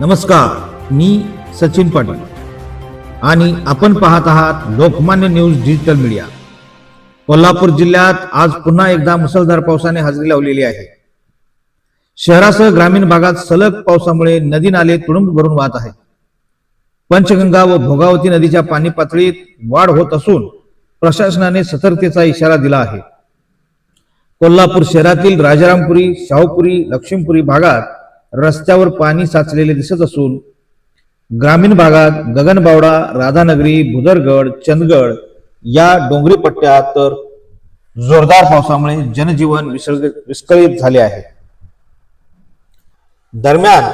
नमस्कार मी सचिन पाटील. आणि आपण पाहत आहात Lokmanya news digital media. Kolhapur जिल्ह्यात आज पुन्हा एकदा मुसळधार पावसाने हजेरी लावलेली आहे. शहरासह ग्रामीण भागात सलग पावसामुळे नदी नाले तुडुंब भरून वाहत आहेत. पंचगंगा व भोगावती नदीच्या पाणी पातळीत वाढ होत असून प्रशासनाने सतर्कतेचा इशारा दिला आहे. कोल्हापूर शहरातील राजारामपुरी शाहूपुरी लक्ष्मीपुरी भागात रस्त्यावर पाणी साचलेले दिसत असून ग्रामीण भागात गगनबावडा राधानगरी भुदरगड चंदगड या डोंगरी पट्ट्यात तर जोरदार पावसामुळे जनजीवन विसर्ग विस्कळीत झाले आहे. दरम्यान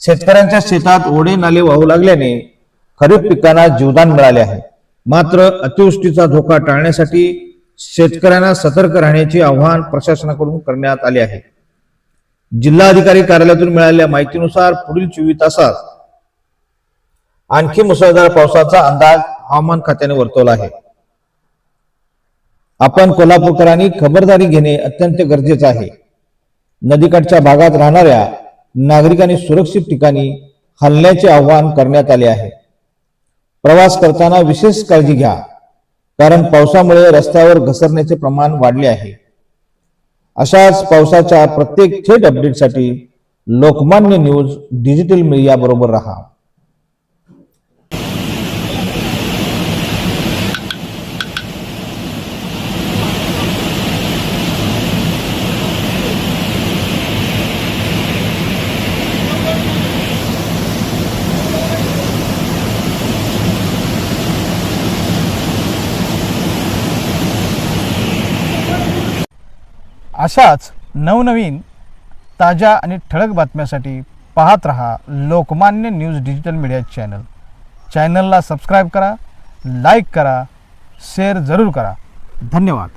शेतकऱ्यांच्या शेतात ओढे नाले वाहू लागल्याने खरीप पिकांना जीवदान मिळाले आहे. मात्र अतिवृष्टीचा धोका टाळण्यासाठी शेतकऱ्यांना सतर्क राहण्याचे आवाहन प्रशासनाकडून करण्यात आले आहे. जिल्हाधिकारी कार्यालयातून मिळालेल्या माहितीनुसार पुढील चोवीस तासात आणखी मुसळधार पावसाचा अंदाज हवामान खात्याने वर्तवला आहे. आपण कोल्हापूरकरांनी खबरदारी घेणे अत्यंत गरजेचे आहे. नदीकाठच्या भागात राहणाऱ्या नागरिकांनी सुरक्षित ठिकाणी हलण्याचे आवाहन करण्यात आले आहे. प्रवास करताना विशेष काळजी घ्या कारण पावसामुळे रस्त्यावर घसरण्याचे प्रमाण वाढले आहे. अशाच पावसाच्या प्रत्येक थेट अपडेटसाठी लोकमान्य न्यूज डिजिटल मीडिया बरोबर राहा. अशाच नवनवीन ताज्या आणि ठळक बातम्यासाठी पाहत रहा Lokmanya news digital media channel. चॅनलला सबस्क्राईब करा लाईक करा शेअर जरूर करा. धन्यवाद.